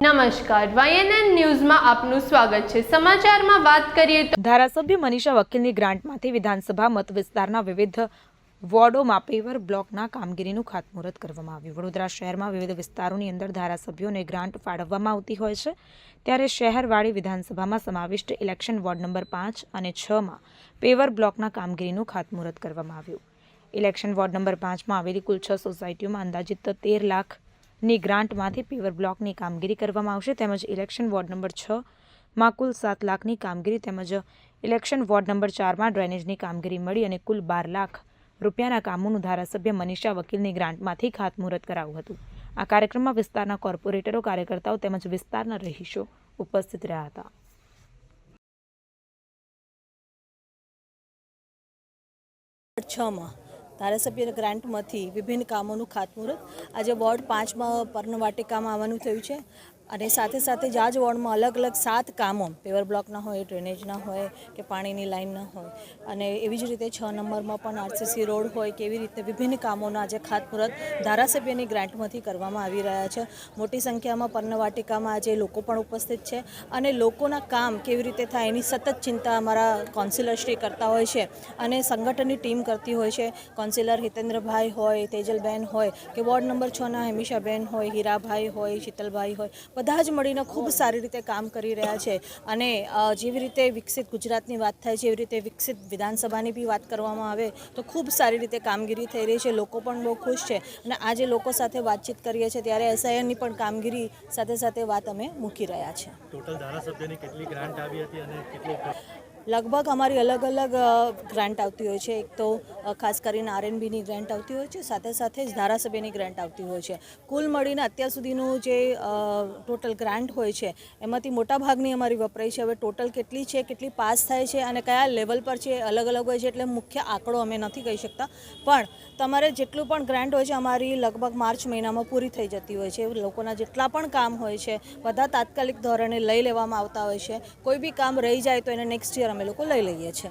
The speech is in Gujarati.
નમસ્કાર. વાયએનએન ન્યૂઝમાં આપનું સ્વાગત છે. સમાચારમાં વાત કરીએ તો ધારાસભ્ય મનીષા વકીલની ગ્રાન્ટમાંથી વિધાનસભા મત વિસ્તારના વિવિધ વોર્ડોમાં પેવર બ્લોકના કામગીરીનું ખાતમુહૂર્ત કરવામાં આવ્યું. વડોદરા શહેરમાં વિવિધ વિસ્તારોની અંદર ધારાસભ્યોને ગ્રાન્ટ ફાળવવામાં આવતી હોય છે. ત્યારે શહેરવાળી વિધાનસભામાં સમાવિષ્ટ ઇલેક્શન વોર્ડ નંબર પાંચ અને છમાં પેવર બ્લોકના કામગીરીનું ખાતમુહૂર્ત કરવામાં આવ્યું. ઇલેક્શન વોર્ડ નંબર પાંચમાં આવેલી કુલ છ સોસાયટીઓમાં અંદાજિત તેર લાખની ગ્રાન્ટમાંથી પેવર બ્લોકની કામગીરી કરવામાં આવશે તેમજ ઇલેક્શન વોર્ડ નંબર છ માં કુલ સાત લાખની કામગીરી તેમજ ઇલેક્શન વોર્ડ નંબર ચારમાં ડ્રેનેજની કામગીરી મળી અને કુલ બાર લાખ રૂપિયાના કામોનું ધારાસભ્ય મનીષા વકીલની ગ્રાન્ટમાંથી ખાતમુહૂર્ત કરાવ્યું હતું. આ કાર્યક્રમમાં વિસ્તારના કોર્પોરેટરો, કાર્યકર્તાઓ તેમજ વિસ્તારના રહીશો ઉપસ્થિત રહ્યા હતા. છમાં ધારાસભ્ય ગ્રાન્ટમાંથી વિભિન્ન કામોનું ખાતમુહૂર્ત આજે વોર્ડ પાંચમાં પર્ણવાટિકામાં આવવાનું થયું છે. અને સાથે સાથે જ આ જ વોર્ડમાં અલગ અલગ સાત કામો, પેવર બ્લોકના હોય, ડ્રેનેજના હોય કે પાણીની લાઇનના હોય. અને એવી જ રીતે છ નંબરમાં પણ આરસીસી રોડ હોય કે એવી રીતે વિભિન્ન કામોના આજે ખાતમુહૂર્ત ધારાસભ્યની ગ્રાન્ટમાંથી કરવામાં આવી રહ્યા છે. મોટી સંખ્યામાં પર્ણવાટિકામાં આજે લોકો પણ ઉપસ્થિત છે અને લોકોના કામ કેવી રીતે થાય એની સતત ચિંતા અમારા કોન્સિલરશ્રી કરતા હોય છે અને સંગઠનની ટીમ કરતી હોય છે. કોન્સિલર હિતેન્દ્રભાઈ હોય, તેજલબેન હોય કે વોર્ડ નંબર છના હેમિશાબેન હોય, હીરાભાઈ હોય, શીતલભાઈ હોય બધા જ મળીને ખૂબ સારી રીતે કામ કરી રહ્યા છે. અને જેવી રીતે વિકસિત ગુજરાતની વાત થાય છે એવી રીતે વિકસિત વિધાનસભાની બી વાત કરવામાં આવે તો ખૂબ સારી રીતે કામગીરી થઈ રહી છે. લોકો પણ બહુ ખુશ છે. અને આજે લોકો સાથે વાતચીત કરીએ છીએ ત્યારે એસઆઈએનની પણ કામગીરી સાથે સાથે વાત અમે મૂકી રહ્યા છે. ટોટલ ધારાસભ્યની કેટલી ગ્રાન્ટ આવી હતી અને કેટલો લગભગ અમારી અલગ અલગ ગ્રાન્ટ આવતી હોય છે. એક તો ખાસ કરીને આરએનબીની ગ્રાન્ટ આવતી હોય છે. સાથે સાથે જ ધારાસભ્યની ગ્રાન્ટ આવતી હોય છે. કુલ મળીને અત્યાર સુધીનું જે ટોટલ ગ્રાન્ટ હોય છે, એમાંથી મોટા ભાગની અમારી વપરાય છે. હવે ટોટલ કેટલી છે, કેટલી પાસ થાય છે અને કયા લેવલ પર છે અલગ અલગ હોય છે એટલે મુખ્ય આંકડો અમે નથી કહી શકતા. પણ તમારે જેટલું પણ ગ્રાન્ટ હોય છે, અમારી લગભગ માર્ચ મહિનામાં પૂરી થઈ જતી હોય છે. લોકોના જેટલા પણ કામ હોય છે, બધા તાત્કાલિક ધોરણે લઈ લેવામાં આવતા હોય છે. કોઈ બી કામ રહી જાય તો એને નેક્સ્ટ યર અમે લોકો લઈ લઈએ છીએ.